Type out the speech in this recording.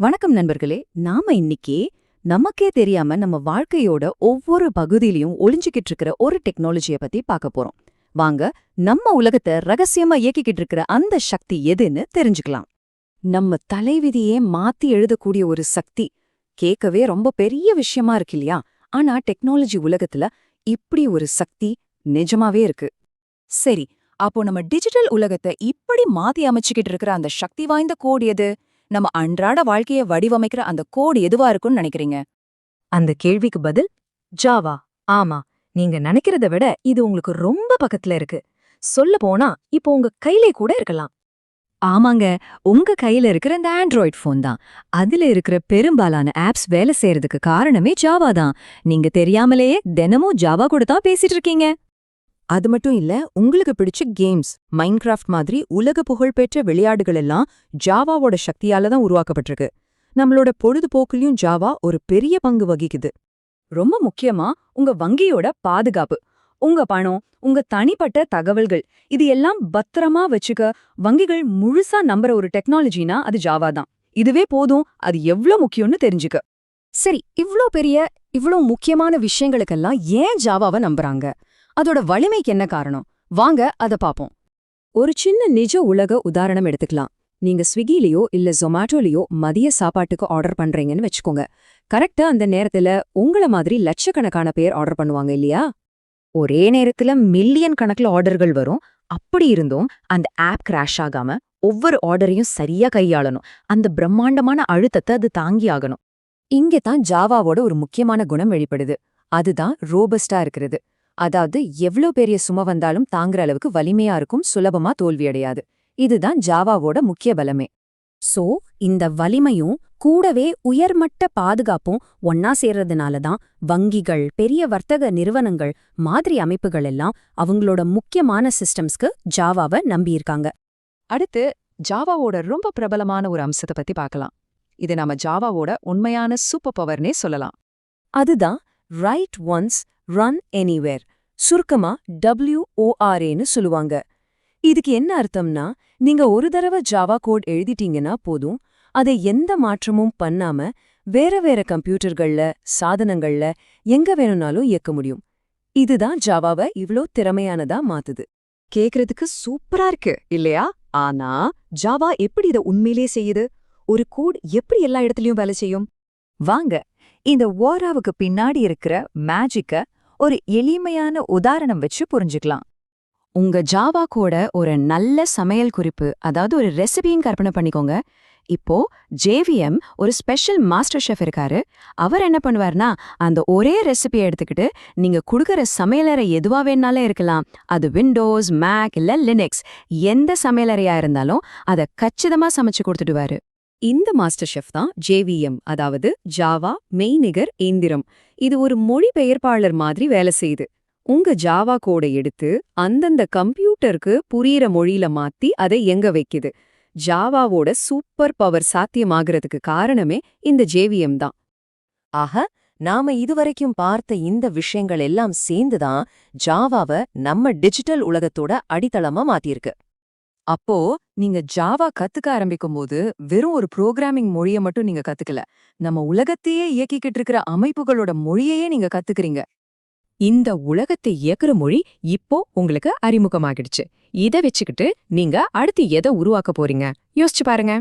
வணக்கம் நண்பர்களே நாம இன்னைக்கு நமக்கே தெரியாம நம்ம வாழ்க்கையோட ஒவ்வொரு பகுதியிலையும் ஒளிஞ்சுக்கிட்டு இருக்கிற ஒரு டெக்னாலஜிய பத்தி பார்க்க போறோம். வாங்க நம்ம உலகத்தை ரகசியமா இயக்கிக்கிட்டு இருக்கிற அந்த சக்தி எதுன்னு தெரிஞ்சுக்கலாம். நம்ம தலைவிதியே மாத்தி எழுதக்கூடிய ஒரு சக்தி கேட்கவே ரொம்ப பெரிய விஷயமா இருக்கு இல்லையா? ஆனா டெக்னாலஜி உலகத்துல இப்படி ஒரு சக்தி நிஜமாவே இருக்கு. சரி அப்போ நம்ம டிஜிட்டல் உலகத்தை இப்படி மாத்தி அமைச்சுக்கிட்டு இருக்கிற அந்த சக்தி வாய்ந்த கோடு எது? நம்ம அன்றாட வாழ்க்கைய வடிவமைக்கிற அந்த கோடு எதுவா இருக்கும்னு நினைக்கிறீங்க? அந்த கேள்விக்கு பதில் ஜாவா. ஆமா நீங்க நினைக்கிறத விட இது உங்களுக்கு ரொம்ப பக்கத்துல இருக்கு. சொல்ல போனா இப்போ உங்க கையிலே கூட இருக்கலாம். ஆமாங்க உங்க கையில இருக்கிற இந்த ஆண்ட்ராய்ட் ஃபோன் தான். அதுல இருக்கிற பெரும்பாலான ஆப்ஸ் வேலை செய்யறதுக்கு காரணமே ஜாவா தான். நீங்க தெரியாமலேயே தினமும் ஜாவா கூட தான் பேசிட்டு இருக்கீங்க. அது மட்டும் இல்ல உங்களுக்கு பிடிச்ச கேம்ஸ் மைன்கிராஃப்ட் மாதிரி உலக புகழ்பெற்ற விளையாடுகள் எல்லாம் ஜாவாவோட சக்தியால தான் உருவாக்கப்பட்டிருக்கு. நம்மளோட பொழுதுபோக்குலயும் ஜாவா ஒரு பெரிய பங்கு வகிக்குது. ரொம்ப முக்கியமா உங்க வங்கியோட பாதுகாப்பு. உங்க பணம் உங்க தனிப்பட்ட தகவல்கள் இது எல்லாம் பத்திரமா வச்சுக்க வங்கிகள் முழுசா நம்புற ஒரு டெக்னாலஜினா அது ஜாவா தான். இதுவே போதும் அது எவ்ளோ முக்கியம்னு தெரிஞ்சுக்க. சரி இவ்ளோ பெரிய இவ்ளோ முக்கியமான விஷயங்களுக்கெல்லாம் ஏன் ஜாவாவை நம்புறாங்க? அதோட வலிமைக்கு என்ன காரணம்? வாங்க அத பாப்போம். ஒரு சின்ன நிஜ உலக உதாரணம் எடுத்துக்கலாம். நீங்க ஸ்விக்கிலேயோ இல்ல ஜொமேட்டோலயோ மதிய சாப்பாட்டுக்கு ஆர்டர் பண்றீங்கன்னு வச்சுக்கோங்க. கரெக்டா அந்த நேரத்துல உங்கள மாதிரி லட்சக்கணக்கான பேர் ஆர்டர் பண்ணுவாங்க இல்லையா? ஒரே நேரத்துல மில்லியன் கணக்குல ஆர்டர்கள் வரும். அப்படி இருந்தும் அந்த ஆப் கிராஷ் ஆகாம ஒவ்வொரு ஆர்டரையும் சரியா கையாளணும். அந்த பிரம்மாண்டமான அழுத்தத்தை அது தாங்கி ஆகணும். இங்கே தான் ஜாவாவோட ஒரு முக்கியமான குணம் வெளிப்படுது. அதுதான் ரோபஸ்டா இருக்கிறது. அதாவது எவ்ளோ பெரிய சும வந்தாலும் தாங்குற அளவுக்கு வலிமையா இருக்கும் சுலபமா தோல்வியடையாது. இதுதான் ஜாவாவோட முக்கிய பலமே. சோ இந்த வலிமையும் கூடவே உயர்மட்ட பாதுகாப்பும் ஒன்னா சேர்றதுனால தான் வங்கிகள் பெரிய வர்த்தக நிறுவனங்கள் மாதிரி அமைப்புகள் எல்லாம் அவங்களோட முக்கியமான சிஸ்டம்ஸ்க்கு ஜாவாவை நம்பியிருக்காங்க. அடுத்து ஜாவாவோட ரொம்ப பிரபலமான ஒரு அம்சத்தை பத்தி பார்க்கலாம். இது நாம ஜாவாவோட உண்மையான சூப்பர் பவர்னே சொல்லலாம். அதுதான் ரைட் ஒன்ஸ் ரன் எனிவேர் சுருக்கமா டபிள்யூஓஆர்ஏன்னு சொல்லுவாங்க. இதுக்கு என்ன அர்த்தம்னா நீங்க ஒரு தடவை ஜாவா கோட் எழுதிட்டீங்கன்னா போதும். அதை எந்த மாற்றமும் பண்ணாம வேற வேற கம்ப்யூட்டர்கள்ல சாதனங்கள்ல எங்க வேணும்னாலும் இயக்க முடியும். இதுதான் ஜாவாவை இவ்ளோ திறமையானதா மாத்துது. கேக்குறதுக்கு சூப்பரா இருக்கு இல்லையா? ஆனா ஜாவா எப்படி இத உண்மையிலே செய்யுது? ஒரு கோட் எப்படி எல்லா இடத்துலயும் வேலை செய்யும்? வாங்க இந்த ஓராவுக்கு பின்னாடி இருக்கிற மேஜிக்க ஒரு எளிமையான உதாரணம் வச்சு புரிஞ்சுக்கலாம். உங்க ஜாவா கூட ஒரு நல்ல சமையல் குறிப்பு அதாவது ஒரு ரெசிபியும் கற்பனை பண்ணிக்கோங்க. இப்போ ஜேவிஎம் ஒரு ஸ்பெஷல் மாஸ்டர் ஷெஃப் இருக்காரு. அவர் என்ன பண்ணுவார்னா அந்த ஒரே ரெசிபியை எடுத்துக்கிட்டு நீங்க குடுக்கற சமையலறை எதுவா வேணாலும் இருக்கலாம். அது விண்டோஸ் மேக் இல்ல லினக்ஸ் எந்த சமையலறையா இருந்தாலும் அதை கச்சிதமா சமைச்சு கொடுத்துடுவாரு. இந்த மாஸ்டர் ஷெஃப் தான் ஜேவிஎம் அதாவது ஜாவா மெய்நிகர் இயந்திரம். இது ஒரு மொழிபெயர்ப்பாளர் மாதிரி வேலை செய்யுது உங்க ஜாவா கோடை எடுத்து அந்தந்த கம்ப்யூட்டருக்கு புரியிற மொழியில மாத்தி அதை எங்க வைக்குது. ஜாவாவோட சூப்பர் பவர் சாத்தியமாகறதுக்கு காரணமே இந்த ஜேவிஎம் தான். ஆக நாம இதுவரைக்கும் பார்த்த இந்த விஷயங்கள் எல்லாம் சேர்ந்துதான் ஜாவாவை நம்ம டிஜிட்டல் உலகத்தோட அடித்தளமா மாத்திருக்கு அப்போ நீங்க ஜாவா கத்துக்க ஆரம்பிக்கும் போது வெறும் ஒரு புரோகிராமிங் மொழிய மட்டும் நீங்க கத்துக்கல. நம்ம உலகத்தையே இயக்கிக்கிட்டு இருக்கிற அமைப்புகளோட மொழியையே நீங்க கத்துக்கிறீங்க. இந்த உலகத்தை இயக்குற மொழி இப்போ உங்களுக்கு அறிமுகமாகிடுச்சு. இத வச்சுக்கிட்டு நீங்க அடுத்து எதை உருவாக்க போறீங்க? யோசிச்சு பாருங்க.